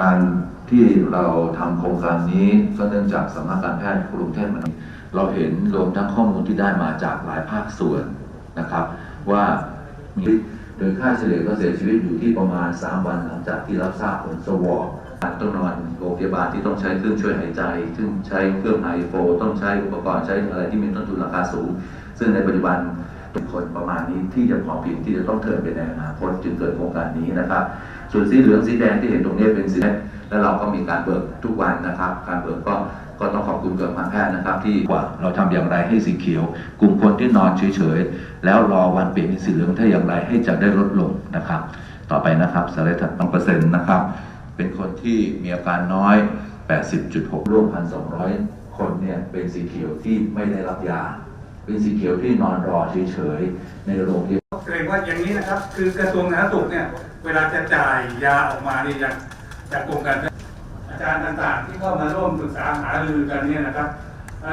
การที่เราทำโครงการนี้ก็เนื่องจากสำนักการแพทย์กรุงเทพมหานเราเห็นรวมทั้งข้อมูลที่ได้มาจากหลายภาคส่วนนะครับ ว่ามีโดยค่าเฉลี่ยก็เสียชีวิตอยู่ที่ประมาณ 3 วันหลังจากที่รับทราบผลสวอปต้องนอนโรงพยาบาลที่ต้องใช้เครื่องช่วยหายใจ ซึ่งใช้เครื่องไอโฟ ต้องใช้อุปกรณ์ใช้อะไรที่มีต้นทุนราคาสูง ซึ่งในปัจจุบัน ทุกคนประมาณนี้ที่จะพอเพียงที่จะต้องเทินไปในอนาคตจึงเกิดโครงการนี้นะครับ ส่วนสีเหลืองสีแดงที่เห็นตรงนี้เป็นสีแดงแล้วเราก็มีการเบิกทุกวันนะครับ การเบิกก็ก็ต้องขอบคุณเกิดมาแพทย์นะครับที่ว่าเราทำอย่างไรให้สีเขียว กลุ่มคนที่นอนเฉยๆแล้วรอวันเปลี่ยนเป็นสีเหลืองถ้าอย่างไรให้จะได้ลดลงนะครับ ต่อไปนะครับสไลด์ถัดไปเปอร์เซ็นต์นะครับ เป็นคนที่มีอาการน้อย 80.6ร่วม1,200 คนเนี่ยเป็นสีเขียวที่ไม่ได้รับยา เป็นสีเขียวที่นอนรอเฉยๆในโรงพยาบาลเกรงว่าอย่างนี้นะครับ คือกระทรวงสาธารณสุขเนี่ยเวลาจะจ่ายยาออกมาเนี่ยจากจากกรมการอาจารย์ต่างๆ ที่เข้ามาร่วมปรึกษาหารือกันเนี่ยนะครับ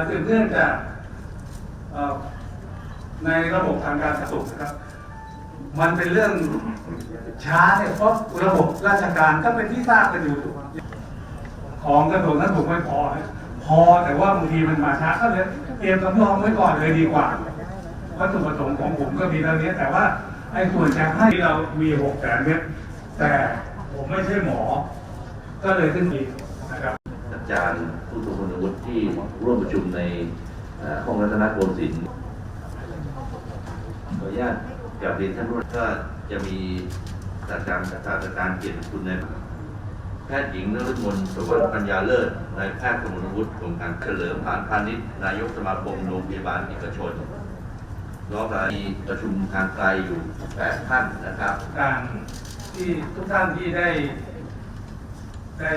สืบเนื่องจากในระบบทางการสาธารณสุขนะครับมันเป็นเรื่องช้าเนี่ยเพราะระบบราชการก็เป็นที่ทราบกันอยู่ของกระทรวงสาธารณสุขไม่พอนะ อแต่ว่าบางทีมันมาช้าก็เลยเตรียมสำรองไว้ก่อนเลยดีกว่าวัตถุประสงค์ของผมก็มีเท่านี้แต่ว่าไอ้ส่วนจะให้เรามีหกแสนเม็ดแต่ผมไม่ใช่หมอ ก็เลยขึ้นอีกนะครับอาจารย์ผู้ทรงคุณวุฒิที่ร่วมประชุมในห้องรัตนโกสินทร์ขออนุญาตกลับเรียนท่านผู้ก็จะมีศาสตราจารย์ศาสตราจารย์เกียรติคุณใน แพทย์หญิงนฤมลสวัสดิ์ปัญญาเลิศนายแพทย์สมุนวุฒิกรมการเฉลิมผ่านพาณิชย์นายกสมาคมโรงพยาบาลเอกชนรอบมีประชุมทางไกลอยู่แปดท่านนะครับ การที่ทุกท่านที่ได้ ได้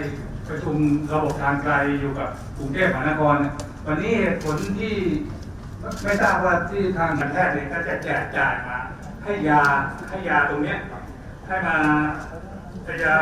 ประชุมระบบทางไกลอยู่กับกรุงเทพมหานคร วันนี้เหตุผลที่ไม่ทราบว่าที่ทางการแพทย์เนี่ยก็จะแจกจ่ายมา ให้ยาให้ยาตรงเนี้ยให้มาจะ